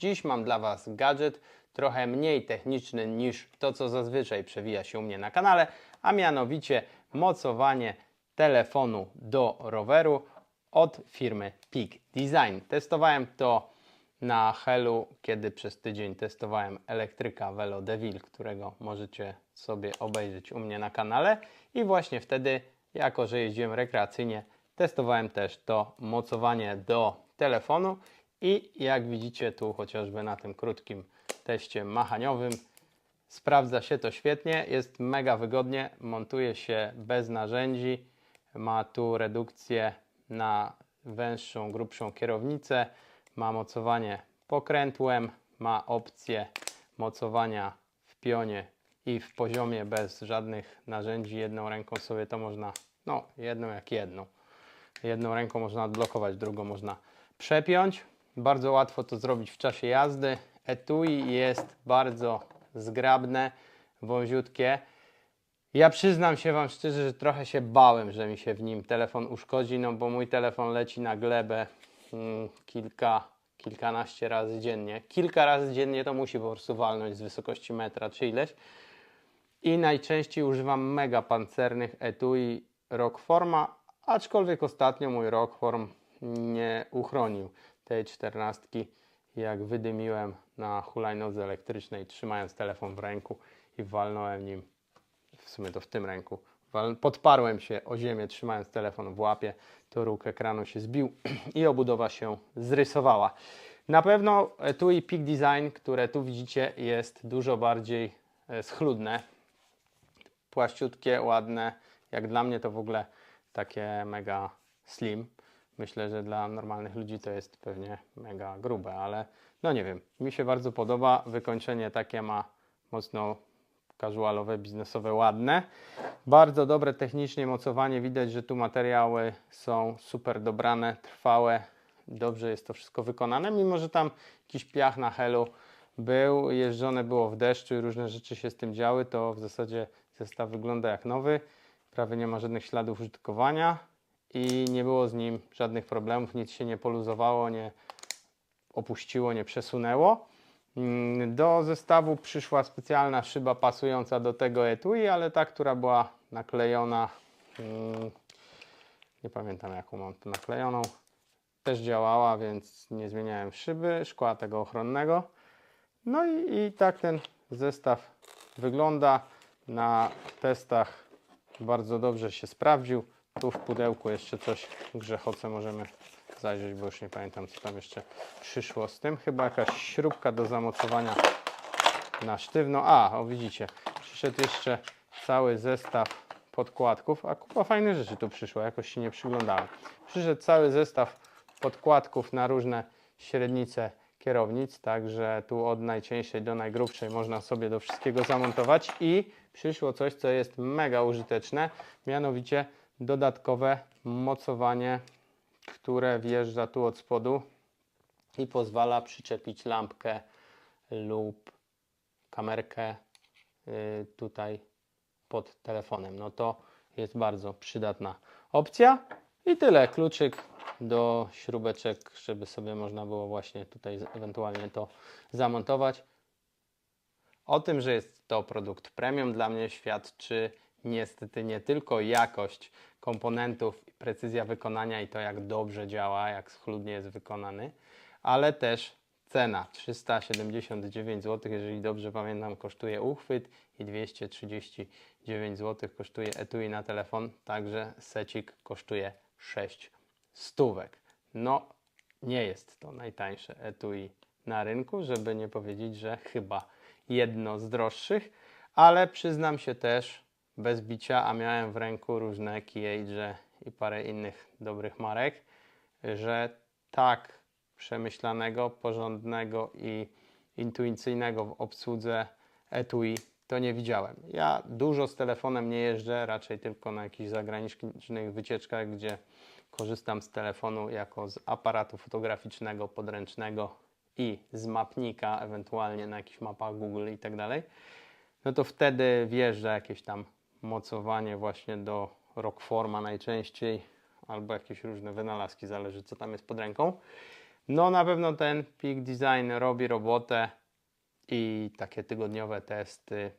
Dziś mam dla Was gadżet trochę mniej techniczny niż to, co zazwyczaj przewija się u mnie na kanale, a mianowicie mocowanie telefonu do roweru od firmy Peak Design. Testowałem to na Helu, kiedy przez tydzień testowałem elektryka Velo Devil, którego możecie sobie obejrzeć u mnie na kanale. I właśnie wtedy, jako że jeździłem rekreacyjnie, testowałem też to mocowanie do telefonu. I jak widzicie tu chociażby na tym krótkim teście machaniowym, sprawdza się to świetnie, jest mega wygodnie, montuje się bez narzędzi, ma tu redukcję na węższą, grubszą kierownicę, ma mocowanie pokrętłem, ma opcję mocowania w pionie i w poziomie bez żadnych narzędzi. Jedną ręką sobie to można, no jedną jak jedną. Jedną ręką można odblokować, drugą można przepiąć. Bardzo łatwo to zrobić w czasie jazdy. Etui jest bardzo zgrabne, wąziutkie. Ja przyznam się Wam szczerze, że trochę się bałem, że mi się w nim telefon uszkodzi, no bo mój telefon leci na glebę mm, kilka, kilkanaście razy dziennie. Kilka razy dziennie to musi po prostu walnąć z wysokości metra czy ileś. I najczęściej używam mega pancernych etui Rockforma, aczkolwiek ostatnio mój Rockform nie uchronił tej czternastki, jak wydymiłem na hulajnodze elektrycznej, trzymając telefon w ręku i walnąłem nim w sumie to w tym ręku. Podparłem się o ziemię, trzymając telefon w łapie. To róg ekranu się zbił i obudowa się zrysowała. Na pewno etui Peak Design, które tu widzicie, jest dużo bardziej e, schludne. Płaściutkie, ładne. Jak dla mnie to w ogóle takie mega slim. Myślę, że dla normalnych ludzi to jest pewnie mega grube, ale no nie wiem. Mi się bardzo podoba. Wykończenie takie ma mocno casualowe, biznesowe, ładne. Bardzo dobre technicznie mocowanie. Widać, że tu materiały są super dobrane, trwałe. Dobrze jest to wszystko wykonane, mimo że tam jakiś piach na helu był, jeżdżone było w deszczu i różne rzeczy się z tym działy, to w zasadzie zestaw wygląda jak nowy. Prawie nie ma żadnych śladów użytkowania i nie było z nim żadnych problemów, nic się nie poluzowało, nie opuściło, nie przesunęło. Mm, Do zestawu przyszła specjalna szyba pasująca do tego etui, ale ta, która była naklejona, mm, nie pamiętam jaką mam tu naklejoną, też działała, więc nie zmieniałem szyby, szkła tego ochronnego. No i, i tak ten zestaw wygląda. Na testach bardzo dobrze się sprawdził. Tu w pudełku jeszcze coś grzechoce możemy zajrzeć, bo już nie pamiętam co tam jeszcze przyszło z tym. Chyba jakaś śrubka do zamocowania na sztywno. A, o widzicie, przyszedł jeszcze cały zestaw podkładków, a kupa fajnych rzeczy tu przyszło, jakoś się nie przyglądałem. Przyszedł cały zestaw podkładków na różne średnice kierownic, także tu od najcieńszej do najgrubszej można sobie do wszystkiego zamontować i przyszło coś, co jest mega użyteczne, mianowicie dodatkowe mocowanie, które wjeżdża tu od spodu i pozwala przyczepić lampkę lub kamerkę y, tutaj pod telefonem. No to jest bardzo przydatna opcja. I tyle. Kluczyk do śrubeczek, żeby sobie można było właśnie tutaj ewentualnie to zamontować. O tym, że jest to produkt premium, dla mnie świadczy niestety nie tylko jakość komponentów, precyzja wykonania i to, jak dobrze działa, jak schludnie jest wykonany, ale też cena 379 zł, jeżeli dobrze pamiętam, kosztuje uchwyt i 239 zł kosztuje etui na telefon, także secik kosztuje 6 stówek. No, nie jest to najtańsze etui na rynku, żeby nie powiedzieć, że chyba jedno z droższych, ale przyznam się też bez bicia, a miałem w ręku różne Keyage i parę innych dobrych marek, że tak przemyślanego, porządnego i intuicyjnego w obsłudze etui to nie widziałem. Ja dużo z telefonem nie jeżdżę, raczej tylko na jakichś zagranicznych wycieczkach, gdzie korzystam z telefonu jako z aparatu fotograficznego, podręcznego i z mapnika, ewentualnie na jakichś mapach Google i tak dalej. No to wtedy wjeżdża jakieś tam mocowanie właśnie do Rockforma najczęściej, albo jakieś różne wynalazki, zależy co tam jest pod ręką. No na pewno ten Peak Design robi robotę i takie tygodniowe testy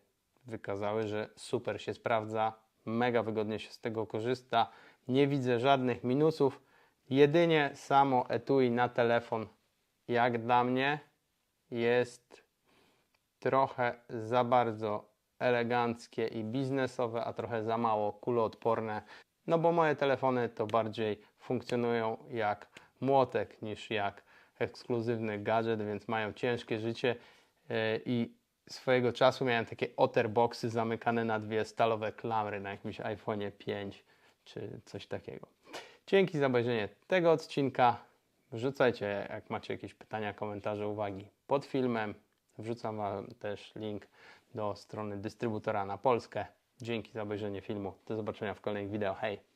wykazały, że super się sprawdza, mega wygodnie się z tego korzysta. Nie widzę żadnych minusów. Jedynie samo etui na telefon, jak dla mnie, jest trochę za bardzo eleganckie i biznesowe, a trochę za mało kuloodporne. No bo moje telefony to bardziej funkcjonują jak młotek niż jak ekskluzywny gadżet, więc mają ciężkie życie yy, i swojego czasu miałem takie otterboxy zamykane na dwie stalowe klamry na jakimś iPhone'ie 5 czy coś takiego. Dzięki za obejrzenie tego odcinka. Wrzucajcie, jak macie jakieś pytania, komentarze, uwagi pod filmem. Wrzucam Wam też link do strony dystrybutora na Polskę. Dzięki za obejrzenie filmu. Do zobaczenia w kolejnych wideo. Hej!